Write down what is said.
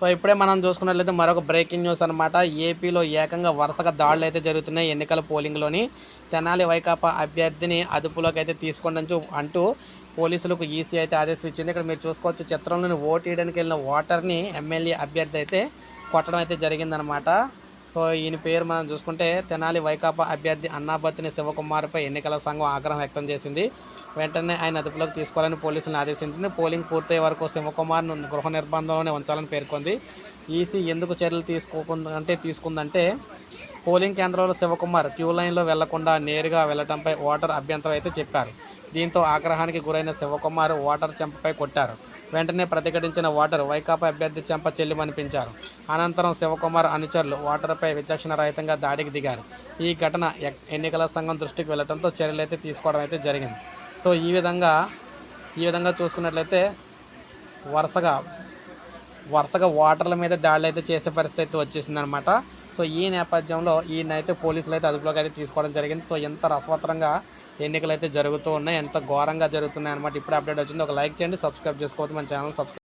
So ఇప్పుడే మనం చూసుకున్నట్లయితే మరొక బ్రేకింగ్ న్యూస్ అనమాట ఏపీలో ఏకంగా వరుసగా దాడులు అయితే జరుగుతున్నాయి ఎన్నికల పోలింగ్లోని తెనాలి వైకాపా అభ్యర్థిని అదుపులోకి అయితే తీసుకోండి అంటూ పోలీసులకు ఈసీ అయితే ఆదేశం ఇచ్చింది ఇక్కడ మీరు చూసుకోవచ్చు చిత్రంలోని ఓటు వేయడానికి వెళ్ళిన ఓటర్ని ఎమ్మెల్యే అభ్యర్థి అయితే కొట్టడం అయితే జరిగిందనమాట సో ఈయన పేరు మనం చూసుకుంటే తెనాలి వైకాపా అభ్యర్థి అన్నాబత్తిని శివకుమార్పై ఎన్నికల సంఘం ఆగ్రహం వ్యక్తం చేసింది. వెంటనే ఆయన అదుపులోకి తీసుకోవాలని పోలీసులను ఆదేశించింది. పోలింగ్ పూర్తయ్యే వరకు శివకుమార్ను గృహ నిర్బంధంలోనే ఉంచాలని పేర్కొంది. ఈసీ ఎందుకు చర్యలు తీసుకోకుండా అంటే తీసుకుందంటే పోలింగ్ కేంద్రంలో శివకుమార్ క్యూ లైన్లో వెళ్ళకుండా నేరుగా వెళ్ళడంపై ఓటర్ అభ్యంతరం అయితే చెప్పారు. దీంతో ఆగ్రహానికి గురైన శివకుమార్ ఓటర్ చెంపపై కొట్టారు. వెంటనే ప్రతిఘటించిన వాటర్ వైకాపా అభ్యర్థి చెంప చెల్లిమనిపించారు. అనంతరం శివకుమార్ అనుచరులు వాటర్పై విచక్షణ రహితంగా దాడికి దిగారు. ఈ ఘటన ఎన్నికల సంఘం దృష్టికి వెళ్ళడంతో చర్యలు అయితే తీసుకోవడం అయితే జరిగింది. సో ఈ విధంగా ఈ విధంగా చూసుకున్నట్లయితే వరుసగా వరుసగా వాటర్ల మీద దాడులు అయితే చేసే పరిస్థితి అయితే వచ్చేసింది అనమాట సో ఈ నేపథ్యంలో ఈయన అయితే పోలీసులు అయితే అదుపులోకి అయితే తీసుకోవడం జరిగింది. సో ఎంత రసవత్రంగా ఎన్నికలు అయితే జరుగుతూ ఉన్నాయి ఎంత ఘోరంగా జరుగుతున్నాయి అనమాట ఇప్పుడు అప్డేట్ వచ్చింది. ఒక లైక్ చేయండి సబ్స్క్రైబ్ చేసుకోవచ్చు మన ఛానల్ సబ్స్క్రైబ్